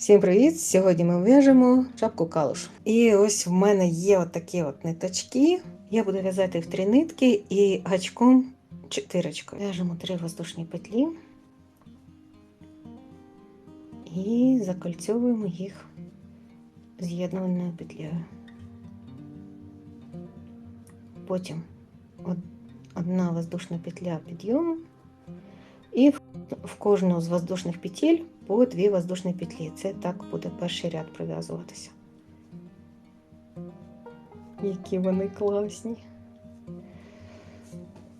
Всім привіт! Сьогодні ми в'яжемо шапку калуш. І ось в мене є от такі от ниточки. Я буду в'язати в три нитки і гачком чотирочкою. В'яжемо три воздушні петлі і закольцьовуємо їх з'єднувальною петлею. Потім одна воздушна петля підйому і в в кожну з воздушних петель по дві воздушні петлі. Це так буде перший ряд пров'язуватися. Які вони класні.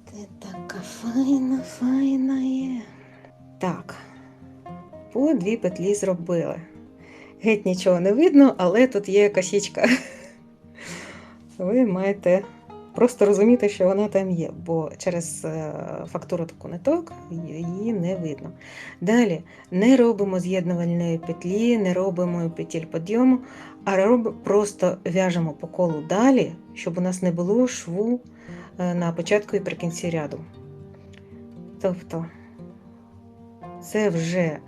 Ти така файна, файна є. Так, по дві петлі зробили. Геть нічого не видно, але тут є косічка. Ви маєте просто розуміти, що вона там є, бо через е, фактуру таку ниток її не видно. Далі не робимо з'єднувальної петлі, не робимо петель підйому, а роб, просто в'яжемо по колу далі, щоб у нас не було шву е, на початку і при кінці ряду. Тобто це вже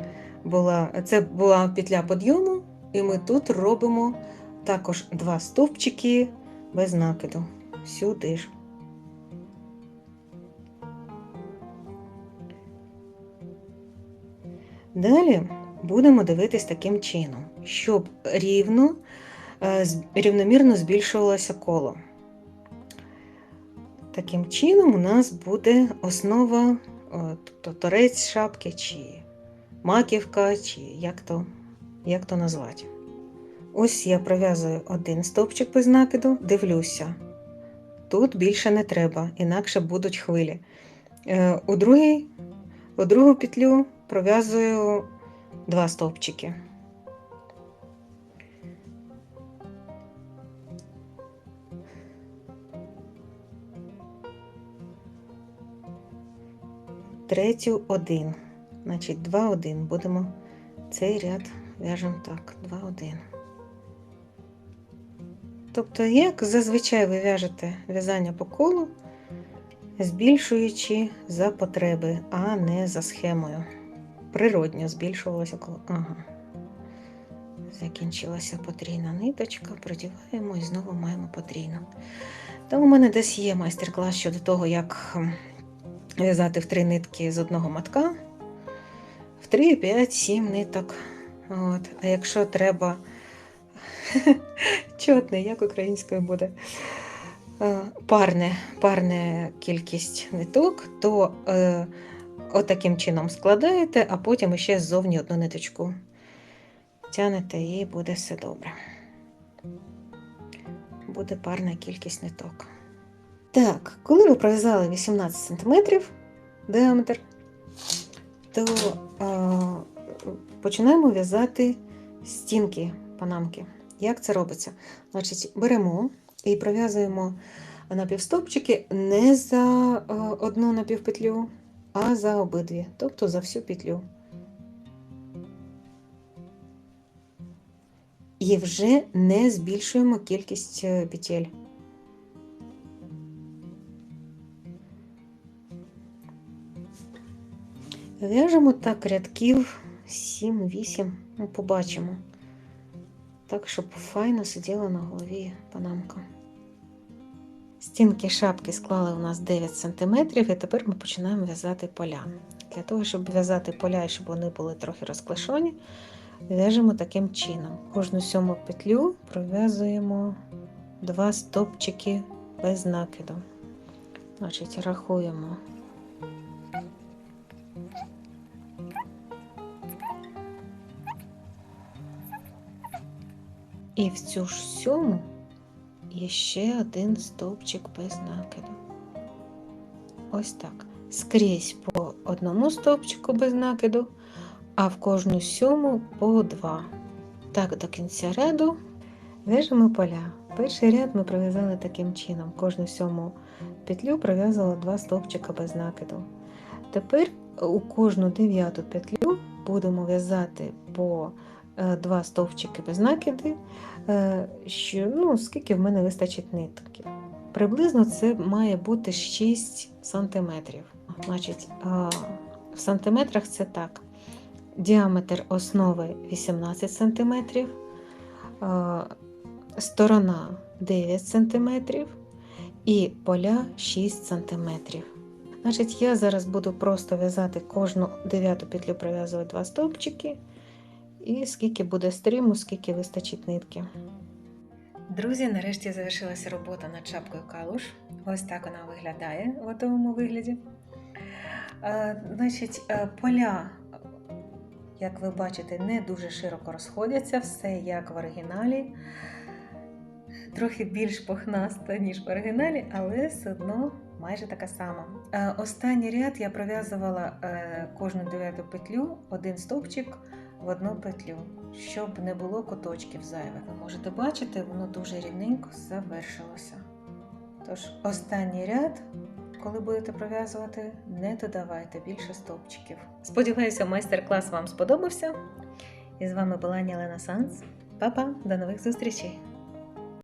була, це була петля підйому, і ми тут робимо також два стовпчики без накиду. Сюди ж. Далі будемо дивитись таким чином, щоб рівно, е, рівномірно збільшувалося коло. Таким чином у нас буде основа, е, тобто торець шапки, чи маківка, чи як то, як то назвати. Ось я пров'язую один стовпчик без накиду, дивлюся. Тут більше не треба, інакше будуть хвилі. Е, У, другий, у другу петлю пров'язую два стовпчики. Третю один. Значить, два один. Будемо цей ряд в'яжемо так. Два один. Тобто, як зазвичай ви в'яжете в'язання по колу, збільшуючи за потреби, а не за схемою. Природньо збільшувалося коло. Ага. Закінчилася потрійна ниточка, продіваємо і знову маємо потрійну. Тому у мене десь є майстер-клас щодо того, як в'язати в три нитки з одного матка, в 3, 5, 7 ниток. От. А якщо треба чотне, як українською буде е, парне, парне кількість ниток, то е, отаким чином складаєте, а потім ще ззовні одну ниточку тянете і буде все добре. Буде парна кількість ниток. Так, коли ви пров'язали 18 см діаметр, то е, починаємо в'язати стінки панамки. Як це робиться? Значить, беремо і пров'язуємо напівстопчики не за е, одну напівпетлю, а за обидві, тобто за всю петлю. І вже не збільшуємо кількість е, петель. В'яжемо так рядків 7-8, ну, побачимо. Так, щоб файно сиділа на голові панамка. Стінки шапки склали у нас 9 см, і тепер ми починаємо в'язати поля. Для того, щоб в'язати поля і щоб вони були трохи розклешені, в'яжемо таким чином. Кожну сьому петлю пров'язуємо два стопчики без накиду. Значить, рахуємо. І в цю ж сьому є ще один стовпчик без накиду. Ось так. Скрізь по одному стовпчику без накиду, а в кожну сьому по два. Так, до кінця ряду в'яжемо поля. Перший ряд ми пров'язали таким чином. Кожну сьому петлю пров'язала два стовпчика без накиду. Тепер у кожну дев'яту петлю будемо в'язати по два стовпчики без накиди, е, що, ну, скільки в мене вистачить нитки. Приблизно це має бути 6 сантиметрів. Значить, в сантиметрах це так. діаметр основи 18 см, сторона 9 см і поля 6 см. Значить, я зараз буду просто в'язати кожну дев'яту петлю пров'язувати два стовпчики. І скільки буде стріму, скільки вистачить нитки. Друзі, нарешті завершилася робота над шапкою калуш. Ось так вона виглядає в готовому вигляді. Е, Значить, е, поля, як ви бачите, не дуже широко розходяться, все як в оригіналі. Трохи більш похнаста, ніж в оригіналі, але все одно майже така сама. Е, Останній ряд я пров'язувала кожну дев'яту петлю, один стовпчик в одну петлю, щоб не було куточків зайвих. Ви можете бачити, воно дуже рівненько завершилося. Тож, останній ряд, коли будете пров'язувати, не додавайте більше стовпчиків. Сподіваюся, майстер-клас вам сподобався. І з вами була Нілена Санс. Па-па, до нових зустрічей!